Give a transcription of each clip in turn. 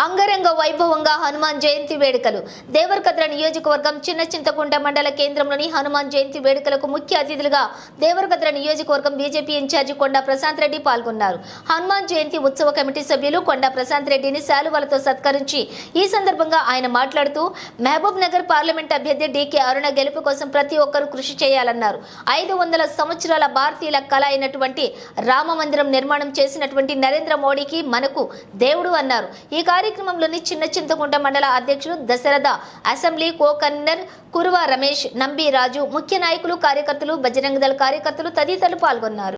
అంగరంగ వైభవంగా హనుమాన్ జయంతి వేడుకలు. దేవరకద్ర నియోజకవర్గం చిన్న చింతకుంట మండల కేంద్రంలోని హనుమాన్ జయంతి వేడుకలకు ముఖ్య అతిథులుగా దేవరకద్ర నియోజకవర్గం బీజేపీ ఇన్ఛార్జి కొండా ప్రశాంత్ రెడ్డి పాల్గొన్నారు. హనుమాన్ జయంతి ఉత్సవ కమిటీ సభ్యులు కొండా ప్రశాంత్ రెడ్డిని శాలువలతో సత్కరించి ఈ సందర్భంగా ఆయన మాట్లాడుతూ మహబూబ్ నగర్ పార్లమెంట్ అభ్యర్థి డీకే అరుణ గెలుపు కోసం ప్రతి ఒక్కరూ కృషి చేయాలన్నారు. ఐదు వందల సంవత్సరాల భారతీయుల కళ అయినటువంటి రామ మందిరం నిర్మాణం చేసినటువంటి నరేంద్ర మోడీకి మనకు దేవుడు అన్నారు. ఈ కార్యక్రమంలోని చిన్న చింతకుంట మండల అధ్యక్షులు Dasharatha assembly co convener Kuruva Ramesh Nambi Raju ముఖ్య నాయకులు కార్యకర్తలు బజరంగ దళ కార్యకర్తలు తదితరులు పాల్గొన్నారు.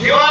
You are